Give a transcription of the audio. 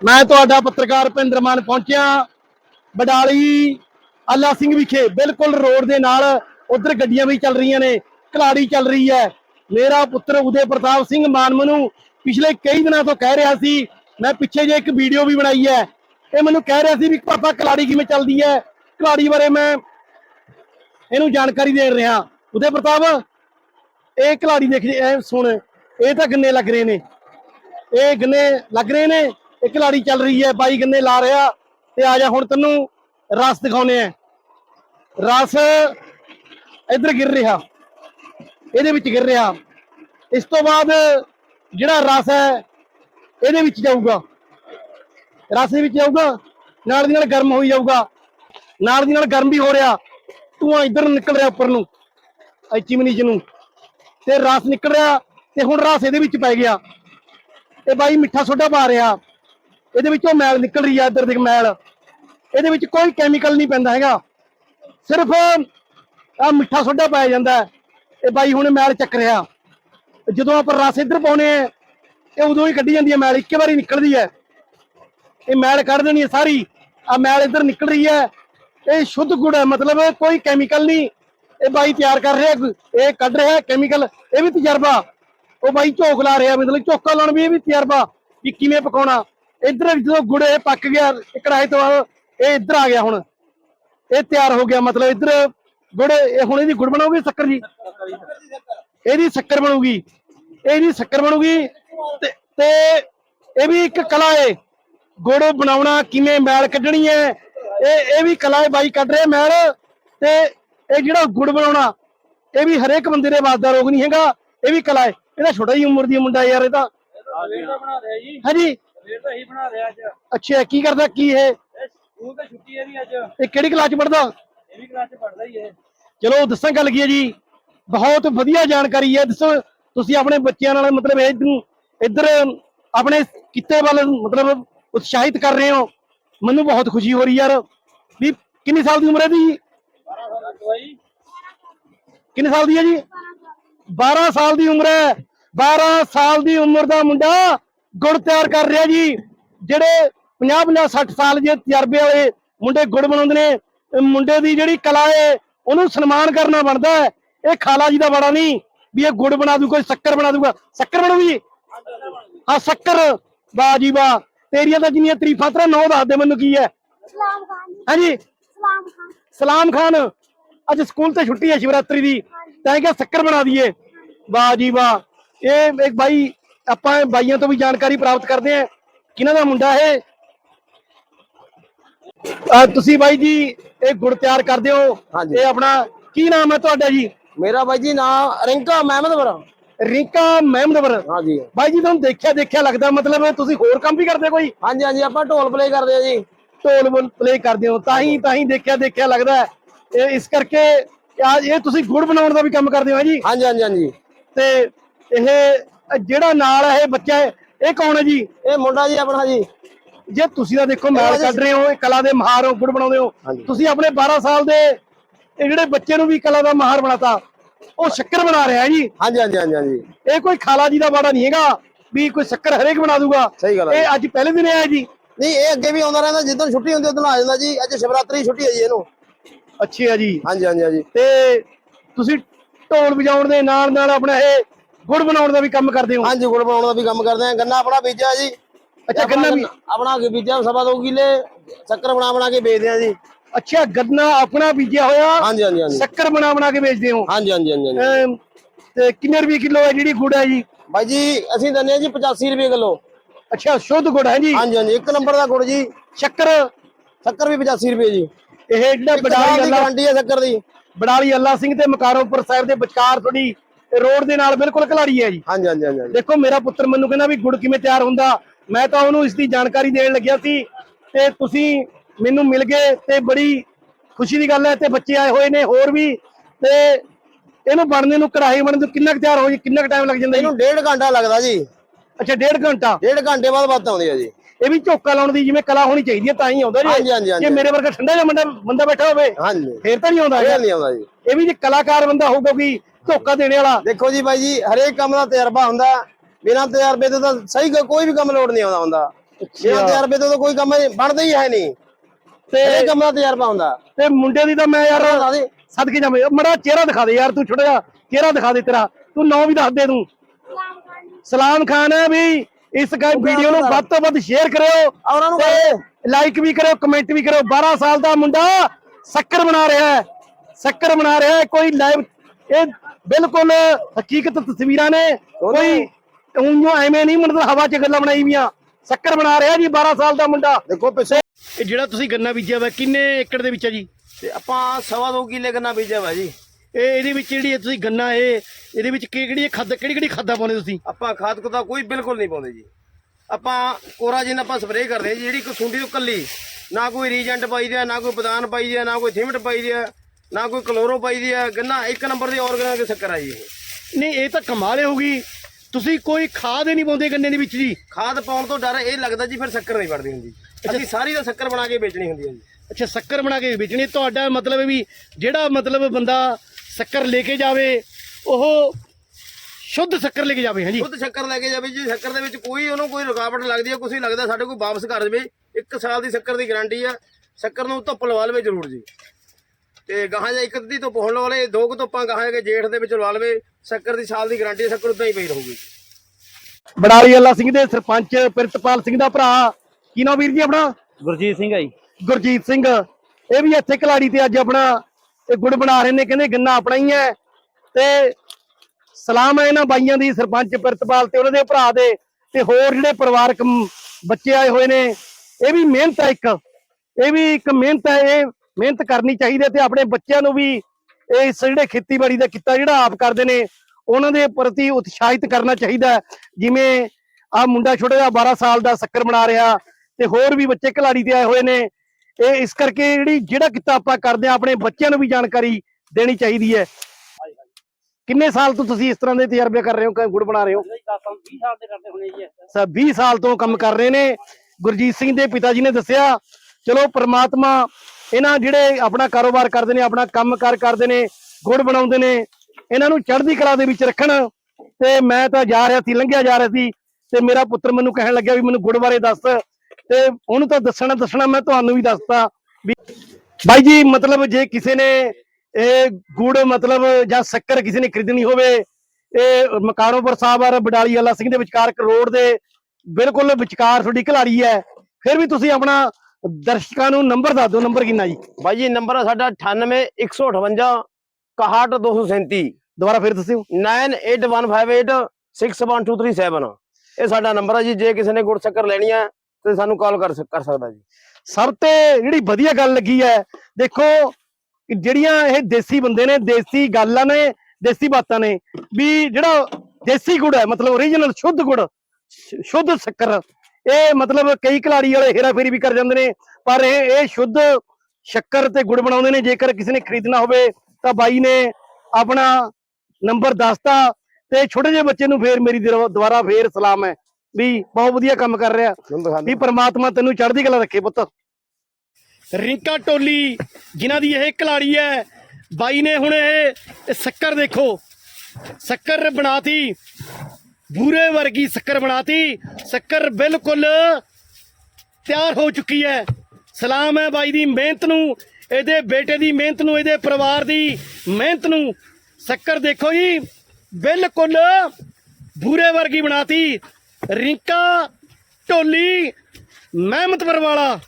ਮੈਂ ਤੁਹਾਡਾ ਪੱਤਰਕਾਰ ਭਿੰਦਰ ਮਾਨ ਪਹੁੰਚਿਆ। ਬਡਾਲੀ, ਅੱਲਾ ਸਿੰਘ ਵਿਖੇ ਬਿਲਕੁਲ ਰੋਡ ਦੇ ਨਾਲ ਉਧਰ ਗੱਡੀਆਂ ਵੀ ਚੱਲ ਰਹੀਆਂ ਨੇ ਕਲਾੜੀ ਚੱਲ ਰਹੀ ਹੈ। ਮੇਰਾ ਪੁੱਤਰ ਉਦੇ ਪ੍ਰਤਾਪ ਸਿੰਘ ਮਾਨ ਮੈਨੂੰ ਪਿਛਲੇ ਕਈ ਦਿਨਾਂ ਤੋਂ ਕਹਿ ਰਿਹਾ ਸੀ, ਮੈਂ ਪਿੱਛੇ ਜੇ ਇੱਕ ਵੀਡੀਓ ਵੀ ਬਣਾਈ ਹੈ। ਇਹ ਮੈਨੂੰ ਕਹਿ ਰਿਹਾ ਸੀ ਵੀ ਪਾਪਾ ਕਲਾੜੀ ਕਿਵੇਂ ਚੱਲਦੀ ਹੈ? ਕਲਾੜੀ ਬਾਰੇ ਮੈਂ ਇਹਨੂੰ ਜਾਣਕਾਰੀ ਦੇ ਰਿਹਾ। ਉਦੇ ਪ੍ਰਤਾਪ, ਇਹ ਕਲਾੜੀ ਦੇਖ, ਇਹ ਸੁਣ, ਇਹ ਤਾਂ ਗੰਨੇ ਲੱਗ ਰਹੇ ਨੇ। ਇਹ ਗੰਨੇ ਲੱਗ ਰਹੇ ਨੇ। ਇਹ ਖਿਲਾੜੀ ਚੱਲ ਰਹੀ ਹੈ, ਬਾਈ ਗੰਨੇ ਲਾ ਰਿਹਾ ਤੇ ਆ ਜਾ ਹੁਣ ਤੈਨੂੰ ਰਸ ਦਿਖਾਉਨੇ ਆ ਰਸ ਇੱਧਰ ਗਿਰ ਰਿਹਾ, ਇਹਦੇ ਵਿੱਚ ਗਿਰ ਰਿਹਾ। ਇਸ ਤੋਂ ਬਾਅਦ ਜਿਹੜਾ ਰਸ ਹੈ, ਇਹਦੇ ਵਿੱਚ ਜਾਊਗਾ। ਰਸ ਦੇ ਵਿੱਚ ਜਾਊਗਾ, ਨਾਲ ਦੀ ਨਾਲ ਗਰਮ ਹੋਈ ਜਾਊਗਾ। ਨਾਲ ਦੀ ਨਾਲ ਗਰਮ ਵੀ ਹੋ ਰਿਹਾ, ਧੂਆਂ ਇੱਧਰ ਨਿਕਲ ਰਿਹਾ ਉੱਪਰ ਨੂੰ ਇਹ ਚਿਮਨੀ ਚ ਨੂੰ ਤੇ ਰਸ ਨਿਕਲ ਰਿਹਾ ਤੇ ਹੁਣ ਰਸ ਇਹਦੇ ਵਿੱਚ ਪੈ ਗਿਆ। ਇਹ ਬਾਈ ਮਿੱਠਾ ਸੋਡਾ ਪਾ ਰਿਹਾ। ਇਹਦੇ ਵਿੱਚੋਂ ਮੈਲ ਨਿਕਲ ਰਹੀ ਆ ਇੱਧਰ ਦੇਖ ਮੈਲ। ਇਹਦੇ ਵਿੱਚ ਕੋਈ ਕੈਮੀਕਲ ਨਹੀਂ ਪੈਂਦਾ ਹੈਗਾ। ਸਿਰਫ ਆ ਮਿੱਠਾ ਸੋਡਾ ਪਾਇਆ ਜਾਂਦਾ ਇਹ ਬਾਈ ਹੁਣ ਮੈਲ ਚੱਕ ਰਿਹਾ। ਜਦੋਂ ਆਪਾਂ ਰਸ ਇੱਧਰ ਪਾਉਨੇ ਆ, ਇਹ ਉਦੋਂ ਹੀ ਕੱਢੀ ਜਾਂਦੀ ਹੈ ਮੈਲ, ਇੱਕੇ ਵਾਰੀ ਨਿਕਲਦੀ ਹੈ। ਇਹ ਮੈਲ ਕੱਢ ਦੇਣੀ ਹੈ ਸਾਰੀ। ਆ ਮੈਲ ਇੱਧਰ ਨਿਕਲ ਰਹੀ ਹੈ। ਇਹ ਸ਼ੁੱਧ ਗੁੜ ਹੈ, ਮਤਲਬ ਕੋਈ ਕੈਮੀਕਲ ਨਹੀਂ। ਇਹ ਬਾਈ ਤਿਆਰ ਕਰ ਰਿਹਾ, ਇਹ ਕੱਢ ਰਿਹਾ ਕੈਮੀਕਲ ਇਹ ਵੀ ਤਜਰਬਾ। ਉਹ ਬਾਈ ਝੋਕ ਲਾ ਰਿਹਾ, ਮਤਲਬ ਝੋਕਾ ਲਾਉਣ ਵੀ ਇਹ ਵੀ ਤਜਰਬਾ ਕਿ ਕਿਵੇਂ ਪਕਾਉਣਾ। ਇੱਧਰ ਜਦੋਂ ਗੁੜ ਇਹ ਪੱਕ ਗਿਆ ਇਹ ਤੋਂ ਬਾਅਦ ਇਹ ਇੱਧਰ ਆ ਗਿਆ ਹੁਣ। ਇਹ ਤਿਆਰ ਹੋ ਗਿਆ, ਮਤਲਬ ਇੱਧਰ ਗੁੜ, ਇਹ ਹੁਣ ਇਹਦੀ ਗੁੜ ਬਣਾਉਗੀ ਸ਼ੱਕਰ ਜੀ? ਇਹਦੀ ਸ਼ੱਕਰ ਬਣੂਗੀ। ਇਹਦੀ ਸ਼ੱਕਰ ਬਣੂਗੀ ਤੇ ਇਹ ਵੀ ਇੱਕ ਕਲਾ ਏ। ਗੁੜ ਬਣਾਉਣਾ ਕਿਵੇਂ ਮੈਲ ਕੱਢਣੀ ਹੈ ਇਹ ਇਹ ਵੀ ਕਲਾ ਹੈ ਬਾਈ ਕੱਢ ਰਿਹਾ ਮੈਲ। ਤੇ ਇਹ ਜਿਹੜਾ ਗੁੜ ਬਣਾਉਣਾ, ਇਹ ਵੀ ਹਰੇਕ ਬੰਦੇ ਦੇ ਵਾਸ ਦਾ ਰੋਗ ਨਹੀਂ ਹੈਗਾ, ਇਹ ਵੀ ਕਲਾ ਏ। ਇਹਦਾ ਛੋਟਾ ਹੀ ਉਮਰ ਦੀ ਮੁੰਡਾ ਯਾਰ, ਇਹ ਤਾਂ ਹਾਂਜੀ। ਰੇਟ ਤਾਂ ਹੀ ਬਣਾ ਰਿਹਾ ਅੱਜ। ਅੱਛਾ ਕੀ ਕਰਦਾ ਕੀ ਇਹ? ਇਹ ਸਕੂਲ ਤੇ ਛੁੱਟੀ ਹੈ ਜੀ ਅੱਜ। ਇਹ ਕਿਹੜੀ ਕਲਾਸ ਚ ਪੜਦਾ ਇਹ ਵੀ ਕਲਾਸ ਚ ਪੜਦਾ ਹੀ ਹੈ। ਚਲੋ ਦੱਸਾਂ ਗੱਲ ਕੀ ਹੈ ਜੀ। ਬਹੁਤ ਵਧੀਆ ਜਾਣਕਾਰੀ ਹੈ। ਦੱਸੋ ਤੁਸੀਂ ਆਪਣੇ ਬੱਚਿਆਂ ਨਾਲ ਮਤਲਬ ਇਹ ਇੱਧਰ ਆਪਣੇ ਕਿੱਤੇ ਵੱਲ ਮਤਲਬ ਉਤਸ਼ਾਹਿਤ ਕਰ ਰਹੇ ਹੋ। ਮੈਨੂੰ ਬਹੁਤ ਖੁਸ਼ੀ ਹੋ ਰਹੀ ਯਾਰ। ਵੀ ਕਿੰਨੀ ਸਾਲ ਦੀ ਉਮਰ ਹੈ ਦੀ 12 ਸਾਲ ਦਵਾਈ ਕਿੰਨੇ ਸਾਲ ਦੀ ਹੈ ਜੀ? 12 ਸਾਲ ਦੀ ਉਮਰ ਹੈ। 12 ਸਾਲ ਦੀ ਉਮਰ ਦਾ ਮੁੰਡਾ ਗੁੜ ਤਿਆਰ ਕਰ ਰਿਹਾ ਜੀ ਜਿਹੜੇ 50 50 60 ਸਾਲ ਦੇ ਤਜਰਬੇ ਵਾਲੇ ਮੁੰਡੇ ਗੁੜ ਬਣਾਉਂਦੇ ਨੇ ਮੁੰਡੇ ਦੀ ਜਿਹੜੀ ਕਲਾ ਹੈ ਉਹਨੂੰ ਸਨਮਾਨ ਕਰਨਾ ਬਣਦਾ ਹੈ। ਇਹ ਖਾਲਾ ਜੀ ਦਾ ਬੜਾ ਨਹੀਂ ਵੀ ਇਹ ਗੁੜ ਬਣਾ ਦੂ ਕੋਈ ਸ਼ੱਕਰ ਬਣਾ ਦੂਗਾ। ਸ਼ੱਕਰ ਬਣੂਗੀ ਹਾਂ ਸ਼ੱਕਰ। ਵਾਹ ਜੀ ਵਾਹ। ਤੇਰੀਆਂ ਤਾਂ ਜਿੰਨੀਆਂ ਤਰੀਫਾਂ ਤੇਰਾ ਨੌ ਦੱਸ ਦੇ ਮੈਨੂੰ ਕੀ ਹੈ। ਸਲਾਮ ਖਾਨ ਹਾਂਜੀ? ਸਲਾਮ ਖਾਨ। ਸਲਾਮ ਖਾਨ। ਅੱਜ ਸਕੂਲ ਤੇ ਛੁੱਟੀ ਹੈ ਸ਼ਿਵਰਾਤਰੀ ਦੀ। ਤਾਂ ਕਿਹਾ ਸ਼ੱਕਰ ਬਣਾ ਦਈਏ। ਵਾਹ ਜੀ ਵਾਹ। ਇਹ ਇੱਕ ਬਾਈ ਆਪਾਂ ਬਾਈਆਂ ਤੋਂ ਵੀ ਜਾਣਕਾਰੀ ਪ੍ਰਾਪਤ ਕਰਦੇ ਆ ਕਿਹਨਾਂ ਦਾ ਮੁੰਡਾ ਇਹ? ਤੁਸੀਂ ਬਾਈ ਜੀ ਇਹ ਗੁੜ ਤਿਆਰ ਕਰਦੇ ਹੋ। ਇਹ ਆਪਣਾ ਕੀ ਨਾਮ ਹੈ ਤੁਹਾਡਾ ਜੀ? ਮੇਰਾ ਬਾਈ ਜੀ ਨਾਮ ਰਿੰਕਾ ਮਹਿਮਦਵਰ ਰਿੰਕਾ ਮਹਿਮਦਵਰ। ਹਾਂਜੀ। ਬਾਈ ਜੀ ਤੁਹਾਨੂੰ ਦੇਖਿਆ ਦੇਖਿਆ ਲੱਗਦਾ ਮਤਲਬ ਤੁਸੀਂ ਹੋਰ ਕੰਮ ਵੀ ਕਰਦੇ ਕੋਈ? ਹਾਂਜੀ ਹਾਂਜੀ ਆਪਾਂ ਢੋਲ ਪਲੇ ਕਰਦੇ ਆ ਜੀ। ਢੋਲ ਪਲੇ ਕਰਦੇ ਹੋ। ਤਾਂ ਹੀ ਤਾਂ ਹੀ ਦੇਖਿਆ ਦੇਖਿਆ ਲੱਗਦਾ। ਇਹ ਇਸ ਕਰਕੇ ਇਹ ਤੁਸੀਂ ਗੁੜ ਬਣਾਉਣ ਦਾ ਵੀ ਕੰਮ ਕਰਦੇ ਹੋ ਜੀ? ਹਾਂਜੀ ਹਾਂਜੀ ਹਾਂਜੀ। ਤੇ ਇਹ ਜਿਹੜਾ ਨਾਲ ਹੈ ਇਹ ਬੱਚਾ ਹੈ, ਇਹ ਕੌਣ ਹੈ ਜੀ? ਇਹ ਮੁੰਡਾ ਜੀ ਆਪਣਾ ਜੀ। ਜੇ ਤੁਸੀਂ ਤਾਂ ਦੇਖੋ ਮੈਲ ਕੱਢ ਰਹੇ ਹੋ ਇਹ ਕਲਾ ਦੇ ਮਾਹਰ ਹੋ ਗੁੜ ਬਣਾਉਂਦੇ ਹੋ। ਤੁਸੀਂ ਆਪਣੇ 12 ਸਾਲ ਦੇ ਇਹ ਜਿਹੜੇ ਬੱਚੇ ਨੂੰ ਵੀ ਕਲਾ ਦਾ ਮਾਹਰ ਬਣਾਤਾ ਉਹ ਸ਼ੱਕਰ ਬਣਾ ਰਿਹਾ ਹੈ ਜੀ। ਹਾਂਜੀ ਹਾਂਜੀ ਹਾਂਜੀ ਹਾਂਜੀ। ਇਹ ਕੋਈ ਖਾਲਾ ਜੀ ਦਾ ਬਾੜਾ ਨਹੀਂ ਹੈਗਾ ਵੀ ਕੋਈ ਸ਼ੱਕਰ ਹਰੇਕ ਬਣਾ ਦੂਗਾ। ਸਹੀ ਗੱਲ ਹੈ ਇਹ ਅੱਜ ਪਹਿਲੇ ਦਿਨ ਆਇਆ ਜੀ। ਨਹੀਂ ਇਹ ਅੱਗੇ ਵੀ ਆਉਂਦਾ ਰਹਿੰਦਾ ਜਿੱਦਣ ਛੁੱਟੀ ਹੁੰਦੀ ਉਦੋਂ ਆ ਜਾਂਦਾ ਜੀ। ਅੱਜ ਸ਼ਿਵਰਾਤਰੀ ਛੁੱਟੀ ਹੈ ਜੀ ਇਹਨੂੰ। ਅੱਛਾ ਜੀ। ਹਾਂਜੀ ਹਾਂਜੀ ਹਾਂਜੀ। ਤੇ ਤੁਸੀਂ ਢੋਲ ਵਜਾਉਣ ਦੇ ਨਾਲ ਨਾਲ ਆਪਣਾ ਇਹ ਗੁੜ ਬਣਾਉਣ ਦਾ ਵੀ ਕੰਮ ਕਰਦੇ ਹੋ? ਹਾਂਜੀ ਗੁੜ ਬਣਾਉਣ ਦਾ ਵੀ ਕੰਮ ਕਰਦੇ ਆ ਗੰਨਾ ਆਪਣਾ ਬੀਜਿਆ ਜੀ। ਅੱਛਾ, ਗੰਨਾ ਵੀ- ਆਪਣਾ ਅੱਗੇ ਬੀਜਿਆ ਸਵਾ ਦੋ ਕਿਲੇ। ਸ਼ੱਕਰ ਬਣਾ ਬਣਾ ਕੇ ਵੇਚਦੇ ਆ ਜੀ। ਅੱਛਾ ਗੰਨਾ ਆਪਣਾ ਬੀਜਿਆ ਹੋਇਆ? ਹਾਂਜੀ ਹਾਂਜੀ ਹਾਂਜੀ। ਸ਼ੱਕਰ ਬਣਾ ਬਣਾ ਕੇ ਵੇਚਦੇ ਹੋ? ਹਾਂਜੀ ਹਾਂਜੀ ਹਾਂਜੀ ਤੇ ਕਿੰਨੇ ਰੁਪਏ ਕਿਲੋ ਹੈ ਜਿਹੜੀ ਗੁੜ ਹੈ ਜੀ? ਬਾਈ ਜੀ ਅਸੀਂ ਆ ਜੀ 85 ਰੁਪਏ ਕਿਲੋ। ਅੱਛਾ ਸ਼ੁੱਧ ਗੁੜ ਹੈ ਜੀ? ਹਾਂਜੀ ਹਾਂਜੀ ਇੱਕ ਨੰਬਰ ਦਾ ਗੁੜ ਜੀ। ਸ਼ੱਕਰ? ਸ਼ੱਕਰ ਵੀ 85 ਰੁਪਏ ਜੀ। ਇਹ ਜਿਹੜਾ ਦੀ ਅੱਲਾ ਗਾਰੰਟੀ ਹੈ ਸ਼ੱਕਰ ਦੀ। ਬਡਾਲੀ ਅੱਲਾ ਸਿੰਘ ਤੇ ਮਕਾਰੋਂਪੁਰ ਸਾਹਿਬ ਦੇ ਵਿਚਕਾਰ ਥੋੜੀ ਰੋਡ ਦੇ ਨਾਲ ਬਿਲਕੁਲ ਖਿਲਾੜੀ ਹੈ ਜੀ। ਹਾਂਜੀ ਹਾਂਜੀ ਹਾਂਜੀ। ਦੇਖੋ ਮੇਰਾ ਪੁੱਤਰ ਮੈਨੂੰ ਕਹਿੰਦਾ ਵੀ ਗੁੜ ਕਿਵੇਂ ਤਿਆਰ ਹੁੰਦਾ। ਮੈਂ ਤਾਂ ਉਹਨੂੰ ਇਸ ਦੀ ਜਾਣਕਾਰੀ ਦੇਣ ਲੱਗਿਆ ਸੀ ਤੇ ਤੁਸੀਂ ਮੈਨੂੰ ਮਿਲ ਗਏ ਤੇ ਬੜੀ ਖੁਸ਼ੀ ਦੀ ਗੱਲ ਹੈ ਤੇ ਬੱਚੇ ਆਏ ਹੋਏ ਨੇ ਹੋਰ ਵੀ ਤੇ ਇਹਨੂੰ ਬਣਨੇ ਨੂੰ ਕੜਾਹੀ ਬਣਨ ਨੂੰ ਕਿੰਨਾ ਕੁ ਤਿਆਰ ਹੋ ਜੀ ਕਿੰਨਾ ਕੁ ਟਾਈਮ ਲੱਗ ਜਾਂਦਾ ਜੀ? ਇਹਨੂੰ ਡੇਢ ਘੰਟਾ ਲੱਗਦਾ ਜੀ। ਅੱਛਾ ਡੇਢ ਘੰਟਾ? ਡੇਢ ਘੰਟੇ ਬਾਅਦ ਬਾਤ ਆਉਂਦੀ ਹੈ ਜੀ। ਇਹ ਵੀ ਝੋਕਾ ਲਾਉਣ ਦੀ ਜਿਵੇਂ ਕਲਾ ਹੋਣੀ ਚਾਹੀਦੀ ਹੈ ਤਾਂ ਹੀ ਆਉਂਦਾ ਹਾਂਜੀ। ਜੇ ਮੇਰੇ ਵਰਗਾ ਠੰਡਾ ਜਿਹਾ ਬੰਦਾ ਬੰਦਾ ਬੈਠਾ ਹੋਵੇ ਹਾਂਜੀ। ਫੇਰ ਤਾਂ ਨਹੀਂ ਆਉਂਦਾ ਨਹੀਂ ਆਉਂਦਾ ਜੀ। ਇਹ ਵੀ ਜੇ ਕਲਾਕਾਰ ਬੰਦਾ ਹੋਊਗਾ ਕੋਈ ਝੋਕਾ ਦੇਣੇ ਵਾਲਾ। ਦੇਖੋ ਜੀ ਬਾਈ ਜੀ ਹਰੇਕ ਕੰਮ ਦਾ ਤਜਰਬਾ ਹੁੰਦਾ ਬਿਨਾਂ ਤਜਰਬੇ ਤੋਂ ਤਾਂ ਸਹੀ ਕੋਈ ਵੀ ਕੰਮ ਲੋੜ ਨਹੀਂ ਆਉਂਦਾ ਹੁੰਦਾ। ਬਿਨਾਂ ਤਜਰਬੇ ਤੋਂ ਤਾਂ ਕੋਈ ਕੰਮ ਬਣਦਾ ਹੀ ਹੈ ਨਹੀਂ। ਤੇ ਇਹ ਕੰਮ ਦਾ ਤਜਰਬਾ ਹੁੰਦਾ। ਤੇ ਮੁੰਡੇ ਦੀ ਤਾਂ ਮੈਂ ਯਾਰ ਸਦਕੇ ਜਾਵੇਂ ਮੜਾ ਚਿਹਰਾ ਦਿਖਾ ਦੇ ਯਾਰ ਤੂੰ ਛੋਟਾ ਜਿਹਾ ਚਿਹਰਾ ਦਿਖਾ ਦੇ ਤੇਰਾ। ਤੂੰ ਨਾਂ ਵੀ ਦੱਸ ਦੇ ਤੂੰ। ਜੀ ਸਲਾਮ ਖਾਨ ਹੈ ਵੀ। ਇਸ ਗਾ ਵੀਡੀਓ ਨੂੰ ਵੱਧ ਤੋਂ ਵੱਧ ਸ਼ੇਅਰ ਕਰਿਓ ਉਹਨਾਂ ਨੂੰ ਲਾਈਕ ਵੀ ਕਰਿਓ ਕਮੈਂਟ ਵੀ ਕਰਿਓ। 12 ਸਾਲ ਦਾ ਮੁੰਡਾ ਸ਼ੱਕਰ ਬਣਾ ਰਿਹਾ ਹੈ। ਸ਼ੱਕਰ ਬਣਾ ਰਿਹਾ ਹੈ। ਕੋਈ ਲਾਈਵ ਇਹ ਬਿਲਕੁਲ ਹਕੀਕਤ ਤਸਵੀਰਾਂ ਨੇ। ਕੋਈ ਉਂਝੋਂ ਐਵੇਂ ਨਹੀਂ ਮਤਲਬ ਹਵਾ 'ਚ ਗੱਲਾਂ ਬਣਾਈ ਵੀਆਂ ਸ਼ੱਕਰ ਬਣਾ ਰਿਹਾ ਜੀ 12 ਸਾਲ ਦਾ ਮੁੰਡਾ। ਦੇਖੋ ਪਿੱਛੇ ਇਹ ਜਿਹੜਾ ਤੁਸੀਂ ਗੰਨਾ ਬੀਜਿਆ ਵਾ ਕਿੰਨੇ ਏਕੜ ਦੇ ਵਿੱਚ ਹੈ ਜੀ? ਤੇ ਆਪਾਂ ਸਵਾ ਦੋ ਕਿੱਲੇ ਗੰਨਾ ਬੀਜਿਆ ਵਾ ਜੀ। ਇਹ ਇਹਦੇ ਵਿੱਚ ਜਿਹੜੀ ਤੁਸੀਂ ਗੰਨਾ ਇਹ ਇਹਦੇ ਵਿੱਚ ਕੀ ਕਿਹੜੀ ਖਾਦ ਕਿਹੜੀ ਕਿਹੜੀ ਖਾਦਾਂ ਪਾਉਂਦੇ ਤੁਸੀਂ? ਆਪਾਂ ਖਾਦ ਕੁਦਾ ਕੋਈ ਬਿਲਕੁਲ ਨਹੀਂ ਪਾਉਂਦੇ ਜੀ। ਆਪਾਂ ਕੋਰਾ ਜਿੰਨ ਆਪਾਂ ਸਪਰੇਅ ਕਰਦੇ ਹਾਂ ਜੀ ਜਿਹੜੀ ਕਸੁੰਡੀ ਤੋਂ ਕੱਲੀ। ਨਾ ਕੋਈ ਰੀਜੈਂਟ ਪਾਈ ਦਿਆ ਨਾ ਕੋਈ ਬਦਾਨ ਪਾਈ ਦਿਆ ਨਾ ਕੋਈ ਥਿਮਟ ਪਾਈ ਦਿਆ ਨਾ ਕੋਈ ਕਲੋਰੋ ਪਾਈ ਦਿਆ ਗੰਨਾ ਇੱਕ ਨੰਬਰ ਦੀ ਆਰਗੈਨਿਕ ਸ਼ੱਕਰ ਆ ਜੀ ਇਹ। ਨਹੀਂ ਇਹ ਤਾਂ ਕਮਾਲ ਹੋਊਗੀ। ਤੁਸੀਂ ਕੋਈ ਖਾਦ ਹੀ ਨਹੀਂ ਪਾਉਂਦੇ ਗੰਨੇ ਦੇ ਵਿੱਚ ਜੀ। ਖਾਦ ਪਾਉਣ ਤੋਂ ਡਰ ਇਹ ਲੱਗਦਾ ਜੀ ਫਿਰ ਸ਼ੱਕਰ ਨਹੀਂ ਬਣਦੀ ਹੁੰਦੀ। ਅਸੀਂ ਸਾਰੀ ਦਾ ਸ਼ੱਕਰ ਬਣਾ ਕੇ ਵੇਚਣੀ ਹੁੰਦੀ ਹੈ ਜੀ। ਅੱਛਾ ਸ਼ੱਕਰ ਬਣਾ ਕੇ ਵੇਚਣੀ। ਤੁਹਾਡਾ ਮਤਲਬ ਹੈ ਵੀ ਜਿਹੜਾ ਮਤਲਬ ਬੰਦਾ ਸ਼ੱਕਰ ਲੈ ਕੇ ਜਾਵੇ ਉਹ ਸ਼ੁੱਧ ਸ਼ੱਕਰ ਲੈ ਕੇ ਜਾਵੇ ਹਾਂਜੀ। ਖੁਦ ਸ਼ੱਕਰ ਲੈ ਕੇ ਜਾਵੇ ਜੀ ਸ਼ੱਕਰ ਦੇ ਵਿੱਚ ਕੋਈ ਉਹਨੂੰ ਕੋਈ ਰੁਕਾਵਟ ਲੱਗਦੀ ਹੈ ਹੀ ਲੱਗਦਾ ਸਾਡੇ ਕੋਲ ਵਾਪਸ ਕਰ ਦੇਵੇ ਇੱਕ ਸਾਲ ਦੀ ਸ਼ੱਕਰ ਦੀ ਗਾਰੰਟੀ ਆ ਸ਼ੱਕਰ ਨੂੰ ਧੁੱਪ ਲਵਾ ਲਵੇ ਜ਼ਰੂਰ ਜੀ। ਤੇ ਗਾਹਾਂ ਜਾਂ ਇੱਕ ਅੱਧੀ ਧੁੱਪ ਹੋਣ ਵਾਲੇ ਦੋ ਕੁ ਧੁੱਪਾਂ ਗਾਹਾਂ ਕੇ ਜੇਠ ਦੇ ਵਿੱਚ ਲਵਾ ਲਵੇ ਸ਼ੱਕਰ ਦੀ ਸਾਲ ਦੀ ਗਾਰੰਟੀ ਸ਼ੱਕਰ ਉਦਾਂ ਹੀ ਪਈ ਰਹੂਗੀ। ਬੜਾਲੀ ਅੱਲਾ ਸਿੰਘ ਦੇ ਸਰਪੰਚ ਪ੍ਰਿਤਪਾਲ ਸਿੰਘ ਦਾ ਭਰਾ ਕੀ ਨਾਮ ਵੀਰ ਜੀ ਆਪਣਾ? ਗੁਰਜੀਤ ਸਿੰਘ ਆ ਜੀ। ਗੁਰਜੀਤ ਸਿੰਘ। ਇਹ ਵੀ ਇੱਥੇ ਕਲਾੜੀ ਤੇ ਅੱਜ ਆਪਣਾ ਇਹ ਗੁੜ ਬਣਾ ਰਹੇ ਨੇ, ਕਹਿੰਦੇ ਗੰਨਾ ਆਪਣਾ ਹੀ ਹੈ। ਤੇ ਸਲਾਮ ਹੈ ਇਹਨਾਂ ਬਾਈਆਂ ਦੀ, ਸਰਪੰਚ ਪ੍ਰਿਤਪਾਲ ਤੇ ਉਹਨਾਂ ਦੇ ਭਰਾ ਦੇ, ਤੇ ਹੋਰ ਜਿਹੜੇ ਪਰਿਵਾਰਕ ਬੱਚੇ ਆਏ ਹੋਏ ਨੇ, ਇਹ ਵੀ ਮਿਹਨਤ ਹੈ ਇੱਕ। ਇਹ ਵੀ ਇੱਕ ਮਿਹਨਤ ਹੈ, ਇਹ ਮਿਹਨਤ ਕਰਨੀ ਚਾਹੀਦੀ ਹੈ ਤੇ ਆਪਣੇ ਬੱਚਿਆਂ ਨੂੰ ਵੀ ਇਸ ਜਿਹੜੇ ਖੇਤੀਬਾੜੀ ਦਾ ਕਿੱਤਾ ਜਿਹੜਾ ਆਪ ਕਰਦੇ ਨੇ, ਉਹਨਾਂ ਦੇ ਪ੍ਰਤੀ ਉਤਸ਼ਾਹਿਤ ਕਰਨਾ ਚਾਹੀਦਾ ਜਿਵੇਂ ਆ ਮੁੰਡਾ ਛੋਟਾ ਜਿਹਾ 12 ਸਾਲ ਦਾ ਸ਼ੱਕਰ ਬਣਾ ਰਿਹਾ, ਤੇ ਹੋਰ ਵੀ ਬੱਚੇ ਖਿਲਾੜੀ ਤੇ ਆਏ ਹੋਏ ਨੇ ਇਹ ਇਸ ਕਰਕੇ ਜਿਹੜੀ ਜਿਹੜਾ ਕਿੱਤਾ ਆਪਾਂ ਕਰਦੇ ਆ ਆਪਣੇ ਬੱਚਿਆਂ ਨੂੰ ਵੀ ਜਾਣਕਾਰੀ ਦੇਣੀ ਚਾਹੀਦੀ ਹੈ। ਕਿੰਨੇ ਸਾਲ ਤੋਂ ਤੁਸੀਂ ਇਸ ਤਰ੍ਹਾਂ ਦੇ ਤਜਰਬੇ ਕਰ ਰਹੇ ਹੋ ਗੁੜ ਬਣਾ ਰਹੇ ਹੋ? 10 ਸਾਲ 20 ਸਾਲ ਦੇ ਕਰਦੇ ਹੁਣੇ ਜੀ ਇਹ। ਸਰ 20 ਸਾਲ ਤੋਂ ਕੰਮ ਕਰ ਰਹੇ ਨੇ। ਗੁਰਜੀਤ ਸਿੰਘ ਦੇ ਪਿਤਾ ਜੀ ਨੇ ਦੱਸਿਆ ਚਲੋ ਪ੍ਰਮਾਤਮਾ ਇਹਨਾਂ ਜਿਹੜੇ ਆਪਣਾ ਕਾਰੋਬਾਰ ਕਰਦੇ ਨੇ ਆਪਣਾ ਕੰਮਕਾਰ ਕਰਦੇ ਨੇ ਗੁੜ ਬਣਾਉਂਦੇ ਨੇ ਇਹਨਾਂ ਨੂੰ ਚੜ੍ਹਦੀ ਕਲਾ ਦੇ ਵਿੱਚ ਰੱਖਣ। ਤੇ ਮੈਂ ਤਾਂ ਜਾ ਰਿਹਾ ਸੀ ਲੰਘਿਆ ਜਾ ਰਿਹਾ ਸੀ ਤੇ ਮੇਰਾ ਪੁੱਤਰ ਮੈਨੂੰ ਕਹਿਣ ਲੱਗਿਆ ਵੀ ਮੈਨੂੰ ਗੁੜ ਬਾਰੇ ਦੱਸ। ਤੇ ਉਹਨੂੰ ਤਾਂ ਦੱਸਣਾ ਦੱਸਣਾ ਮੈਂ ਤੁਹਾਨੂੰ ਵੀ ਦੱਸਤਾ ਵੀ ਬਾਈ ਜੀ ਮਤਲਬ ਜੇ ਕਿਸੇ ਨੇ ਇਹ ਗੁੜ ਮਤਲਬ ਜਾਂ ਸ਼ੱਕਰ ਕਿਸੇ ਨੇ ਖਰੀਦਣੀ ਹੋਵੇ ਇਹ ਮਕਾਨੋਪੁਰ ਸਾਹਿਬ ਔਰ ਬਡਾਲੀ ਵਾਲਾ ਸਿੰਘ ਦੇ ਵਿਚਕਾਰ ਰੋਡ ਦੇ ਬਿਲਕੁਲ ਵਿਚਕਾਰ ਤੁਹਾਡੀ ਖਿਲਾੜੀ ਹੈ। ਫਿਰ ਵੀ ਤੁਸੀਂ ਆਪਣਾ ਦਰਸ਼ਕਾਂ ਨੂੰ ਨੰਬਰ ਦੱਸ ਦਿਓ ਨੰਬਰ ਕਿੰਨਾ ਜੀ? ਬਾਈ ਜੀ ਨੰਬਰ ਸਾਡਾ 98 158 61 237 ਦੁਬਾਰਾ ਫਿਰ ਦੱਸਿਓ। 9815861237 ਇਹ ਸਾਡਾ ਨੰਬਰ ਹੈ ਜੀ ਜੇ ਕਿਸੇ ਨੇ ਗੁੜ ਸ਼ੱਕਰ ਲੈਣੀ ਹੈ ਤੇ ਸਾਨੂੰ ਕਾਲ ਕਰ ਸਕ- ਕਰ ਸਕਦਾ ਜੀ। ਸਭ ਤੇ ਜਿਹੜੀ ਵਧੀਆ ਗੱਲ ਲੱਗੀ ਹੈ, ਦੇਖੋ, ਜਿਹੜੀਆਂ ਇਹ ਦੇਸੀ ਬੰਦੇ ਨੇ, ਦੇਸੀ ਗੱਲਾਂ ਨੇ, ਦੇਸੀ ਬਾਤਾਂ ਨੇ, ਵੀ ਜਿਹੜਾ ਦੇਸੀ ਗੁੜ ਹੈ, ਮਤਲਬ ਓਰੀਜਨਲ ਸ਼ੁੱਧ ਗੁੜ ਸ਼ੁੱਧ ਸ਼ੱਕਰ, ਇਹ ਮਤਲਬ ਕਈ ਖਿਲਾੜੀ ਵਾਲੇ ਹੇਰਾਫੇਰੀ ਵੀ ਕਰ ਜਾਂਦੇ ਨੇ, ਪਰ ਇਹ ਇਹ ਸ਼ੁੱਧ ਸ਼ੱਕਰ ਤੇ ਗੁੜ ਬਣਾਉਂਦੇ ਨੇ, ਜੇਕਰ ਕਿਸੇ ਨੇ ਖਰੀਦਣਾ ਹੋਵੇ, ਤਾਂ ਬਾਈ ਨੇ ਆਪਣਾ ਨੰਬਰ ਦੱਸਤਾ, ਤੇ ਛੋਟੇ ਜਿਹੇ ਬੱਚੇ ਨੂੰ ਫੇਰ ਮੇਰੀ ਦੁਬਾਰਾ ਫੇਰ ਸਲਾਮ ਹੈ। ਵੀ ਬਹੁਤ ਵਧੀਆ ਕੰਮ ਕਰ ਰਿਹਾ। ਵੀ ਪ੍ਰਮਾਤਮਾ ਤੈਨੂੰ ਚੜ੍ਹਦੀ ਕਲਾ ਰੱਖੇ ਪੁੱਤ। ਰਿੰਕਾ ਟੋਲੀ ਜਿਨ੍ਹਾਂ ਦੀ ਇਹ ਖਿਲਾੜੀ ਹੈ ਬਾਈ ਨੇ ਹੁਣ ਇਹ ਇਹ ਸ਼ੱਕਰ ਦੇਖੋ ਸ਼ੱਕਰ ਬਣਾਤੀ। ਬੂਰੇ ਵਰਗੀ ਸ਼ੱਕਰ ਬਣਾਤੀ। ਸ਼ੱਕਰ ਬਿਲਕੁਲ ਤਿਆਰ ਹੋ ਚੁੱਕੀ ਹੈ। ਸਲਾਮ ਹੈ ਬਾਈ ਦੀ ਮਿਹਨਤ ਨੂੰ ਇਹਦੇ ਬੇਟੇ ਦੀ ਮਿਹਨਤ ਨੂੰ ਇਹਦੇ ਪਰਿਵਾਰ ਦੀ ਮਿਹਨਤ ਨੂੰ। ਸ਼ੱਕਰ ਦੇਖੋ ਜੀ ਬਿਲਕੁਲ ਬੂਰੇ ਵਰਗੀ ਬਣਾਤੀ। ਰਿੰਕਾ ਢੋਲੀ ਮਹਿਮਤਪੁਰ ਵਾਲਾ।